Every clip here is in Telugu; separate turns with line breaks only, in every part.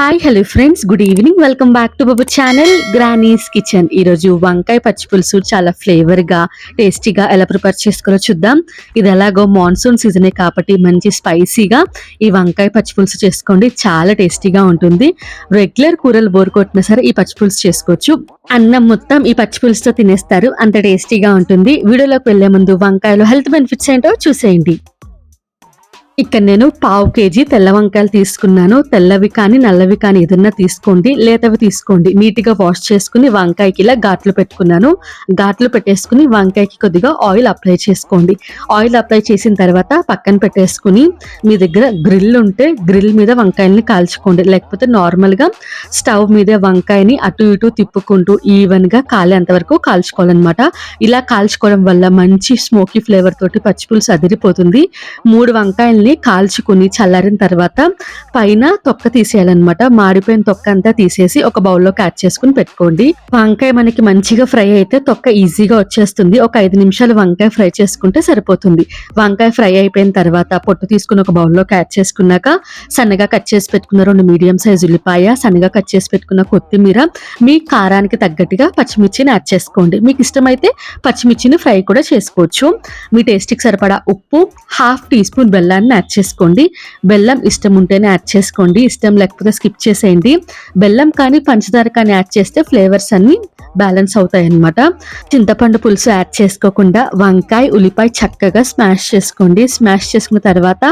Hi hello friends good evening welcome back to Babu channel grannies kitchen ఈరోజు వంకాయ పచ్చి పులుసు చాలా ఫ్లేవర్గా టేస్టీగా ఎలా ప్రిపేర్ చేసుకోవాలో చూద్దాం. ఇది ఎలాగో మాన్సూన్ సీజనే కాబట్టి మంచి స్పైసీగా ఈ వంకాయ పచ్చి పులుసు చేసుకోండి. చాలా టేస్టీగా ఉంటుంది. రెగ్యులర్ కూరలు బోర్ కొట్టినా సరే ఈ పచ్చి పులుసు చేసుకోవచ్చు. అన్నం మొత్తం ఈ పచ్చి పులుసుతో తినేస్తారు. అంత టేస్టీగా ఉంటుంది. వీడియోలోకి వెళ్ళే ముందు వంకాయలు హెల్త్ బెనిఫిట్స్ ఏంటో చూసేయండి. ఇక్కడ నేను పావు కేజీ తెల్ల వంకాయలు తీసుకున్నాను. తెల్లవి కానీ నల్లవి కానీ ఏదన్నా తీసుకోండి. లేతవి తీసుకోండి. నీట్గా వాష్ చేసుకుని వంకాయకి ఇలా ఘాట్లు పెట్టుకున్నాను. ఘాట్లు పెట్టేసుకుని వంకాయకి కొద్దిగా ఆయిల్ అప్లై చేసుకోండి. ఆయిల్ అప్లై చేసిన తర్వాత పక్కన పెట్టేసుకుని మీ దగ్గర గ్రిల్ ఉంటే గ్రిల్ మీద వంకాయల్ని కాల్చుకోండి. లేకపోతే నార్మల్గా స్టవ్ మీద వంకాయని అటు ఇటు తిప్పుకుంటూ ఈవెన్గా కాలేంత వరకు కాల్చుకోవాలన్నమాట. ఇలా కాల్చుకోవడం వల్ల మంచి స్మోకీ ఫ్లేవర్ తోటి పచ్చిపులుసు అదిరిపోతుంది. మూడు వంకాయల్ని కాల్చుకుని చల్లారిన తర్వాత పైన తొక్క తీసేయాలన్నమాట. మాడిపోయిన తొక్క అంతా తీసేసి ఒక బౌల్లో యాడ్ చేసుకుని పెట్టుకోండి. వంకాయ మనకి మంచిగా ఫ్రై అయితే తొక్క ఈజీగా వచ్చేస్తుంది. ఒక ఐదు నిమిషాలు వంకాయ ఫ్రై చేసుకుంటే సరిపోతుంది. వంకాయ ఫ్రై అయిపోయిన తర్వాత పొట్టు తీసుకుని ఒక బౌల్లో యాడ్ చేసుకున్నాక సన్నగా కట్ చేసి పెట్టుకున్న రెండు మీడియం సైజ్ ఉల్లిపాయ సన్నగా కట్ చేసి పెట్టుకున్న కొత్తిమీర మీ కారానికి తగ్గట్టుగా పచ్చిమిర్చిని యాడ్ చేసుకోండి. మీకు ఇష్టమైతే పచ్చిమిర్చిని ఫ్రై కూడా చేసుకోవచ్చు. మీ టేస్ట్కి సరిపడా ఉప్పు హాఫ్ టీ స్పూన్ బెల్లాన్ని యాడ్ చేసుకోండి. బెల్లం ఇష్టం ఉంటేనే యాడ్ చేసుకోండి. ఇష్టం లేకపోతే స్కిప్ చేసేయండి. బెల్లం కానీ పంచదార కానీ యాడ్ చేస్తే ఫ్లేవర్స్ అన్ని బ్యాలెన్స్ అవుతాయి అన్నమాట చింతపండు పులుసు యాడ్ చేసుకోకుండా వంకాయ ఉల్లిపాయ చక్కగా స్మాష్ చేసుకోండి. స్మాష్ చేసుకున్న తర్వాత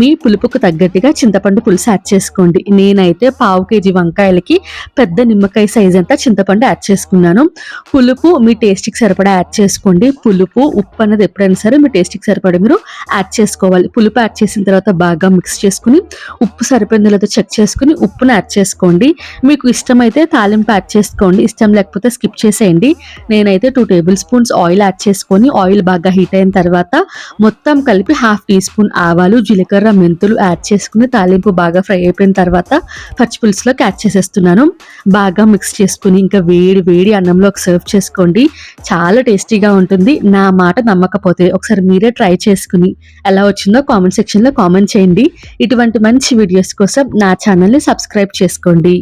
మీ పులుపుకు తగ్గట్టుగా చింతపండు పులుసు యాడ్ చేసుకోండి. నేనైతే పావు కేజీ వంకాయలకి పెద్ద నిమ్మకాయ సైజ్ అంతా చింతపండు యాడ్ చేసుకున్నాను. పులుపు మీ టేస్ట్కి సరిపడా యాడ్ చేసుకోండి. పులుపు ఉప్పు అన్నది ఎప్పుడైనా సరే మీ టేస్ట్కి సరిపడా మీరు యాడ్ చేసుకోవాలి. పులుపు యాడ్ చేసిన తర్వాత బాగా మిక్స్ చేసుకుని ఉప్పు సరిపోయిందో లేదో చెక్ చేసుకుని ఉప్పును యాడ్ చేసుకోండి. మీకు ఇష్టమైతే తాలింపు యాడ్ చేసుకోండి. ఇష్టం లేకపోతే స్కిప్ చేసేయండి. నేనైతే two tablespoons oil add చేసుకొని ఆయిల్ బాగా హీట్ అయిన తర్వాత మొత్తం కలిపి హాఫ్ టీ స్పూన్ ఆవాలు జీలకర్ర మెంతులు యాడ్ చేసుకుని తాలింపు బాగా ఫ్రై అయిపోయిన తర్వాత పచ్చి పులుసులోకి యాడ్ చేసేస్తున్నాను. బాగా మిక్స్ చేసుకుని ఇంకా వేడి వేడి అన్నంలో సర్వ్ చేసుకోండి. చాలా టేస్టీగా ఉంటుంది. నా మాట నమ్మకపోతే ఒకసారి మీరే ట్రై చేసుకుని ఎలా వచ్చిందో కామెంట్ సెక్షన్లో కామెంట్ చేయండి. ఇటువంటి మంచి వీడియోస్ కోసం నా ఛానల్ని సబ్స్క్రైబ్ చేసుకోండి.